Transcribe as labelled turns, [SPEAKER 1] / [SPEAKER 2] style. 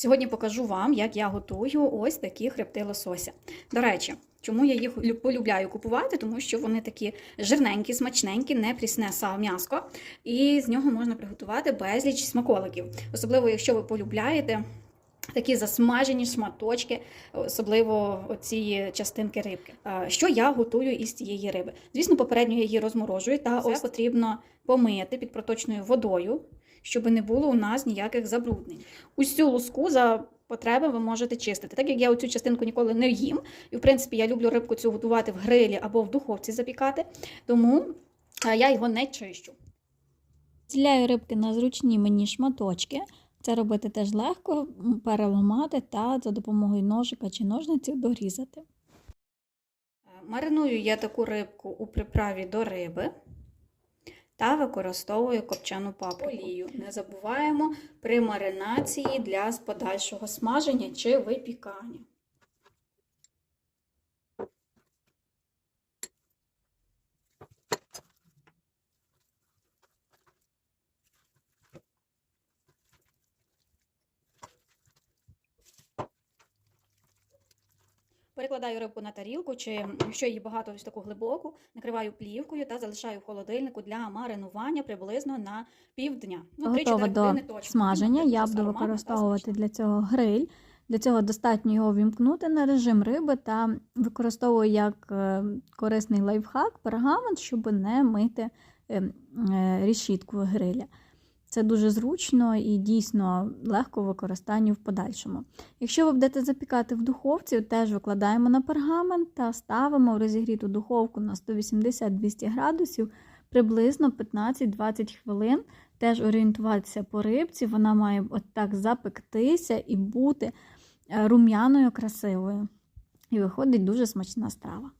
[SPEAKER 1] Сьогодні покажу вам, як я готую ось такі хребти лосося. До речі, чому я їх лю- полюбляю купувати? Тому що вони такі жирненькі, смачненькі, не прісне м'яско, і з нього можна приготувати безліч смаколиків. Особливо, якщо ви полюбляєте. Такі засмажені шматочки, особливо оці частинки рибки. Що я готую із цієї риби? Звісно, попередньо я її розморожую, та ось потрібно помити під проточною водою, щоб не було у нас ніяких забруднень. Усю луску за потреби ви можете чистити. Так як я оцю частинку ніколи не їм, і в принципі я люблю рибку цю готувати в грилі або в духовці запікати, тому я його не чищу.
[SPEAKER 2] Діляю рибки на зручні мені шматочки. Це робити теж легко, переламати та за допомогою ножика чи ножниців дорізати.
[SPEAKER 1] Е, Мариную я таку рибку у приправі до риби та використовую копчену паприку. Олію не забуваємо при маринації для подальшого смаження чи випікання. Перекладаю рибку на тарілку, чи якщо її багато ось таку глибоку, накриваю плівкою та залишаю в холодильнику для маринування приблизно на півдня. Ну, 3-4
[SPEAKER 2] Готова до смаження. Я буду використовувати для цього гриль. Для цього достатньо його вімкнути на режим риби та використовую як е, корисний лайфхак пергамент, щоб не мити е, е, решітку гриля. Це дуже зручно і дійсно легко в використанні в подальшому. Якщо ви будете запікати в духовці, теж викладаємо на пергамент та ставимо розігріту духовку на 180-200 градусів приблизно 15-20 хвилин. Теж орієнтуватися по рибці, вона має от так запектися і бути е, рум'яною, красивою. І виходить дуже смачна страва.